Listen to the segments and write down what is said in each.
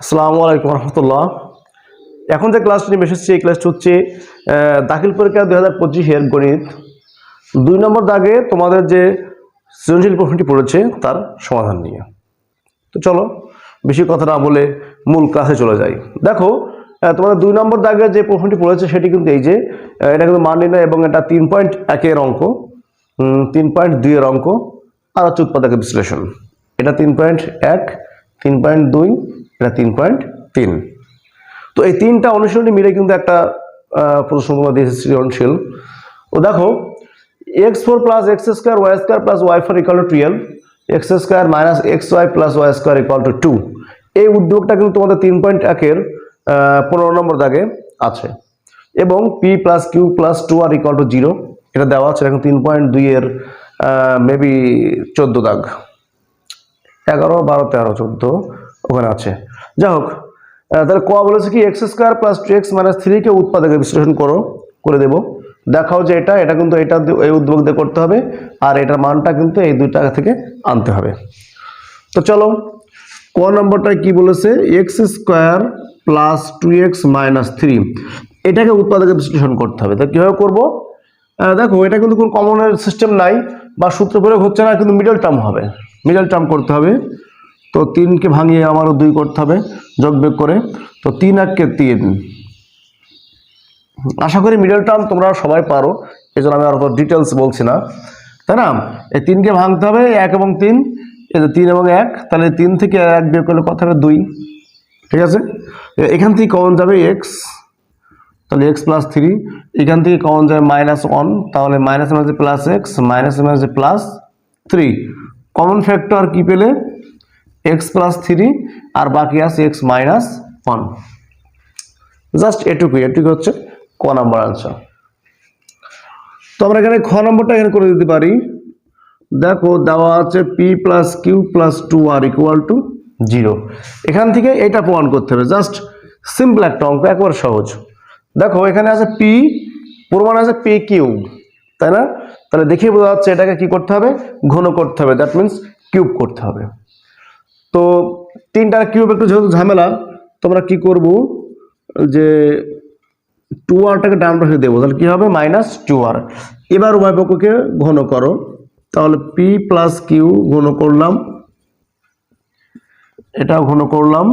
আসসালামু আলাইকুম রহমতুল্লাহ। এখন যে ক্লাসটি নিয়ে এসেছি এই ক্লাসটি হচ্ছে দাখিল পরীক্ষা দুই হাজার পঁচিশের গণিত। দুই নম্বর দাগে তোমাদের যে সৃজনশীল প্রশ্নটি পড়েছে, তার সমাধান নিয়ে। তো চলো, বেশি কথা না বলে মূল ক্লাসে চলে যাই। দেখো তোমাদের দুই নম্বর দাগে যে প্রশ্নটি পড়েছে, সেটি কিন্তু এই যে এটা কিন্তু মান নির্ণয় এবং এটা তিন পয়েন্ট একের অঙ্ক তিন পয়েন্ট দুইয়ের অঙ্ক, আর হচ্ছে উৎপাদকের বিশ্লেষণ। এটা তিন পয়েন্ট এক, তিন পয়েন্ট দুই এটা তিন পয়েন্ট তিন। তো এই তিনটা অনুশীলনী মিলে কিন্তু একটা প্রশ্ন তোমরা দিয়েছে সৃজনশীল। ও দেখো x four plus x square y square plus y four equal to twelve x square minus x y plus y square equal to two two উদ্যোগটা কিন্তু তোমাদের তিন পয়েন্ট একের পনেরো নম্বর দাগে আছে। এবং p plus q plus two r equal to zero এটা দেওয়া আছে এখন তিন পয়েন্ট দুইয়ের মেবি চোদ্দ দাগ। এগারো, বারো, তেরো, চোদ্দ। ওখানে আছে। যাই হোক তাহলে ক বলেছে কি x square plus two x minus থ্রিকে উৎপাদকে বিশ্লেষণ করো, করে দেবো। দেখাও যে এটা এটা কিন্তু এটা এই উদ্যোগ দিয়ে করতে হবে, আর এটার মানটা কিন্তু এই দুইটা থেকে আনতে হবে। তো চলো, ক নম্বরটায় কি বলেছে x square plus two x minus three এটাকে উৎপাদকে বিশ্লেষণ করতে হবে। তা কীভাবে করব? দেখো, এটা কিন্তু কোনো কমনের সিস্টেম নাই, বা সূত্র প্রয়োগ হচ্ছে না, কিন্তু মিডল টার্ম হবে। মিডল টার্ম করতে হবে। তো তিনকে ভাঙিয়ে আমারও দুই করতে হবে, যোগ বিয়োগ করে। তো তিন এককে তিন। আশা করি মিডল টার্ম তোমরা সবাই পারো এই জন্য আমি আর ডিটেলস বলছি না। তাই না? এই তিনকে ভাঙতে হবে, এক এবং তিন। এই যে তিন এবং এক, তাহলে তিন থেকে এক বিয়োগ করলে কত হবে? দুই। ঠিক আছে? এখান থেকে কমন যাবে এক্স তাহলে এক্স প্লাস থ্রি এখান থেকে কমন যাবে মাইনাস ওয়ান তাহলে মাইনাস মাঝে প্লাস এক্স মাইনাস মাঝে প্লাস থ্রি কমন ফ্যাক্টর কি পেলে? এক্স প্লাস থ্রি আর বাকি আছে এক্স মাইনাস ওয়ান জাস্ট এটুকুই এটুকু হচ্ছে ক নাম্বার আনসার তো আমরা এখানে খ নম্বরটা এখানে করে দিতে পারি। দেখো, দেওয়া আছে p plus q plus two r equal to zero এখান থেকে এটা প্রমাণ করতে হবে। জাস্ট সিম্পল একটা অঙ্ক, একবার সহজ। দেখো, এখানে আছে পি প্রমাণ আছে পি কিউ তাই না? তাহলে দেখে বোঝা যাচ্ছে এটাকে কি করতে হবে? ঘন করতে হবে। দ্যাট মিন্স কিউব করতে হবে। তো তিনটার কিউব একটু যেহেতু ঝামেলা, তোমরা কি করব? যে টু আরটাকে ডান পাশে দেবো, তাহলে কি হবে? মাইনাস টু আর এবার উভয় পক্ষকে ঘন করো। তাহলে পি প্লাস কিউ ঘন করলাম। এটাও ঘন করলাম।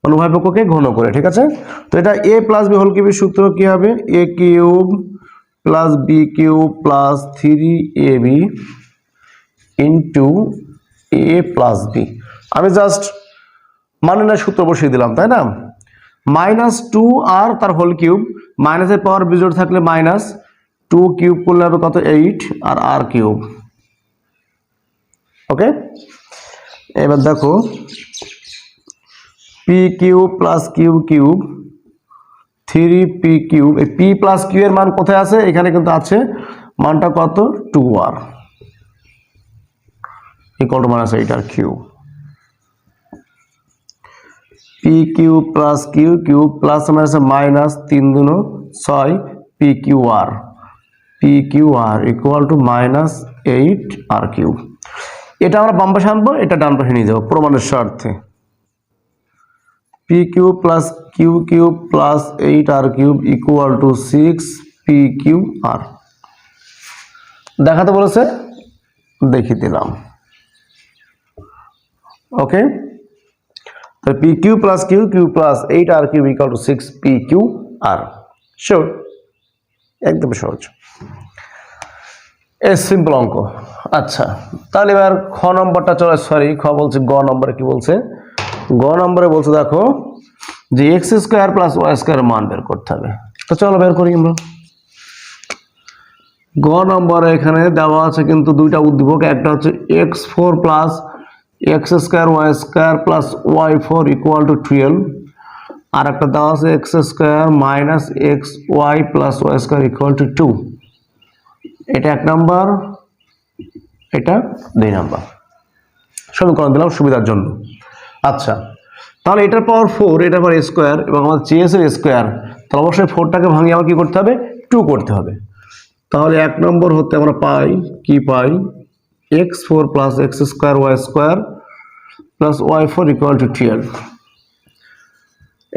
মানে উভয় পক্ষকে ঘন করে, ঠিক আছে? তো এটা এ প্লাস বি হোল কিউবের সূত্র কি হবে? A cube plus b cube plus three a b into a plus b আমি জাস্ট মানে সূত্র বসিয়ে দিলাম, তাই না? মাইনাস টু আর তার হোল কিউব মাইনাসের পাওয়ার বিজোড় থাকলে মাইনাস টু কিউব করলে হবে কত? এইট আর আর কিউব ওকে এবার দেখো p cube plus q cube three p cube p plus q এর মান কোথায় আছে? এখানে কিন্তু আছে মানটা কত? Two r equal to minus eight r cube p q plus q q plus minus minus তিন দুনো ছয় p q r p q r equal to minus eight r q এটা আমরা বাম আনব, এটা ডান পাশে নিয়ে যাব, প্রমাণের স্বার্থে। P q plus q cube plus eight r cube equal to six p q r দেখাতে বলেছে, দেখিয়ে দিলাম। ওকে তাহলে p q plus q q plus eight r q equal to six p q r sure একদম সহজ। A simple অঙ্ক। আচ্ছা তাহলে এবার খ নম্বরটা চলে সরি খ বলছে, গ নম্বরে কি বলছে? গ নম্বরে বলছে, দেখো, যে x square plus y square মান বের করতে হবে। তো চলো বের করি আমরা। গ নম্বরে এখানে দেওয়া আছে কিন্তু দুইটা উদ্দীপক, একটা হচ্ছে x four plus x square y square plus y four equal to twelve আর একটা দেওয়া আছে x square minus x y plus y square equal to two two এক নাম্বার, এটা দুই নাম্বার। সমীকরণ দিলাম সুবিধার জন্য। আচ্ছা তাহলে এটার পাওয়ার ফোর এটার পাওয়ার স্কোয়ার এবং আমার চেয়েছে স্কোয়ার তাহলে অবশ্যই ফোরটাকে ভাঙিয়ে আমার কী করতে হবে? টু করতে হবে। তাহলে এক নম্বর হতে আমরা পাই, কি পাই? X four plus x square y square plus y four equal to twelve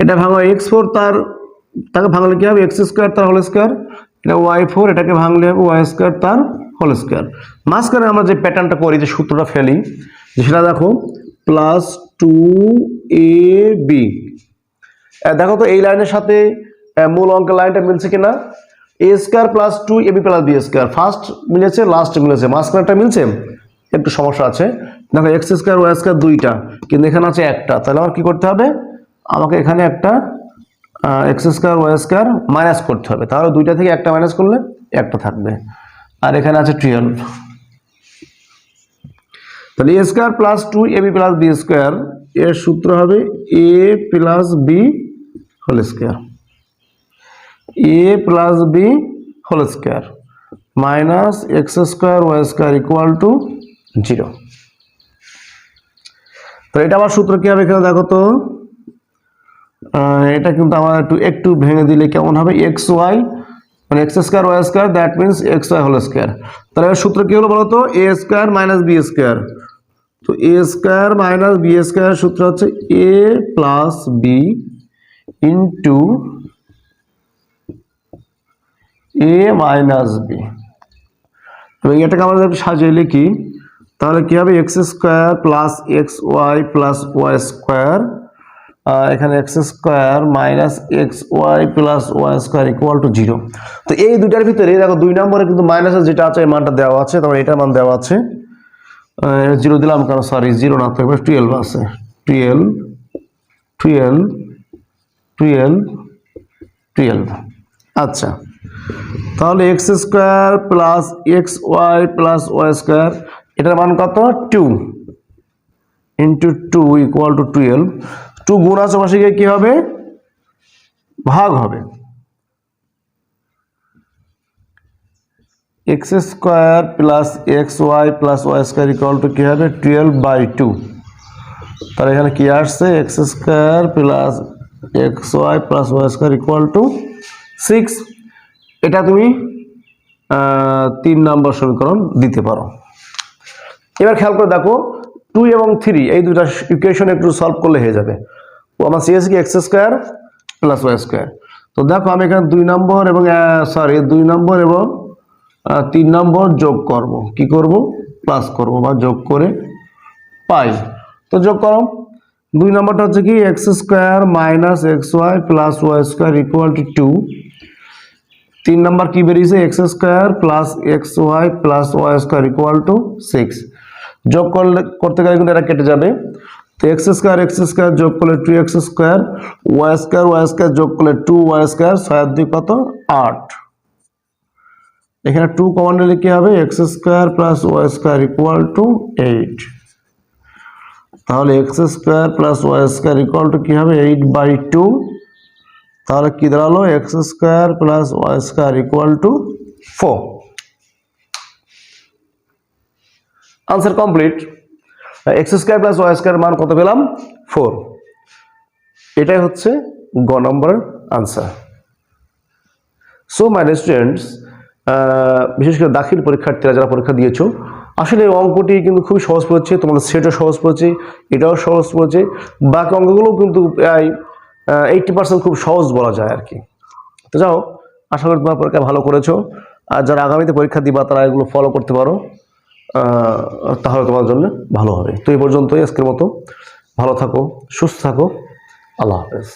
এটা ভাঙো এক্স ফোর তার, তাকে ভাঙলে কি হবে? এক্স স্কোয়ার তার হোল স্কোয়ার এটা ওয়াই ফোর এটাকে ভাঙলে হবে ওয়াই স্কোয়ার তার হোল স্কোয়ার মাঝখানে আমরা যে প্যাটার্নটা করি, যে সূত্রটা ফেলি সেটা দেখো প্লাস টু এ বি দেখো তো এই লাইনের সাথে মূল অঙ্কের লাইনটা মিলছে কিনা? A square plus two a b plus b square first মিলেছে লাস্ট মিলেছে। মাঝখানেটা মিলছে? একটু সমস্যা আছে। দেখো এক্স স্কোয়ার ওয়াই স্কোয়ার দুইটা। কিন্তু এখানে আছে একটা। তাহলে আমার কি করতে হবে? আমাকে এখানে একটা x square y square minus করতে হবে। তাহলে দুইটা থেকে একটা মাইনাস করলে একটা থাকবে। আর এখানে আছে টুয়েলভ তাহলে a square plus two a b plus b square এর সূত্র হবে a plus b whole square a plus b whole square minus x square y square equal to zero তো এটা আবার সূত্র কি হবে এখানে দেখো তো? এটা কিন্তু আমার একটু একটু ভেঙে দিলে কেমন হবে? এক্স ওয়াই মানে x square y square that means x y whole square তাহলে সূত্র কি হলো বলো তো? A square minus b square তো a square minus b square সূত্র হচ্ছে a plus b into a minus b এবং এটাকে আমরা সাজিয়ে লিখি। তাহলে কি হবে? X square plus x y plus y square এখানে x square minus x y plus y square equal to zero তো এই দুইটার ভিতরে দেখো, দুই নম্বরে কিন্তু মাইনাসের যেটা আছে, এই মানটা দেওয়া আছে, তারপর এটার মান দেওয়া আছে। জিরো দিলাম কেন? সরি জিরো না থাকবে টুয়েলভ আছে। টুয়েলভ টুয়েলভ টুয়েলভ টুয়েলভ আচ্ছা। তাহলে x square plus x y plus y square এটার মান কত? Two into two equal to twelve two গুণ গিয়ে কী হবে? ভাগ হবে। X square plus x y plus y square equal to কী হবে? টুয়েলভ বাই টু তাহলে এখানে কি আসছে? X square plus x y plus y square equal to six এটা তুমি তিন নম্বর সমীকরণ দিতে পারো। এবার খেয়াল করে দেখো টু এবং থ্রি এই দুটা ইকুয়েশন একটু সলভ করলে হয়ে যাবে। ও আমার সিএস কি x square plus y square তো দেখো, আমি এখানে দুই নম্বর এবং সরি দুই নম্বর এবং তিন নম্বর যোগ করব। কি করব? প্লাস করব বা যোগ করে পাই। তো যোগ করো। দুই নম্বরটা হচ্ছে কি x square minus x y plus y square equal to two two নম্বর কি বেরিয়েছে x square plus x y plus y square equal to six যোগ করলে করতে গেলে কিন্তু এটা কেটে যাবে তো এক্স স্কোয়ার এক্স স্কোয়ার যোগ করলে two x square y square y square যোগ করলে টু ওয়াই স্কোয়ার ছয় আর দুই কত আট এখানে টু কমন নিলে কি হবে x square plus y square equal to eight তাহলে x square plus y square equal to কী হবে এইট বাই টু তাহলে কি দাঁড়াল? X square plus y square equal to four answer complete x square plus y square মান কত পেলাম? Four এটাই হচ্ছে গ নম্বর আনসার সো মাই স্টুডেন্টস বিশেষ করে দাখিল পরীক্ষার্থীরা যারা পরীক্ষা দিয়েছ, আসলে অঙ্কটি কিন্তু খুবই সহজ পড়েছে, তোমাদের সেটও সহজ পড়েছে, এটাও সহজ পড়েছে, বাকি অঙ্কগুলোও কিন্তু প্রায় এইটটি পার্সেন্ট খুব সহজ বলা যায় আর কি। তো যাও, আশা করি তোমার পরীক্ষা ভালো করেছ। আর যারা আগামীতে পরীক্ষা দিবা, তারা এগুলো ফলো করতে পারো। তাহলে তোমার জন্য ভালো হবে। তো এই পর্যন্তই আজকের মতো। ভালো থাকো, সুস্থ থাকো। আল্লাহ হাফেজ।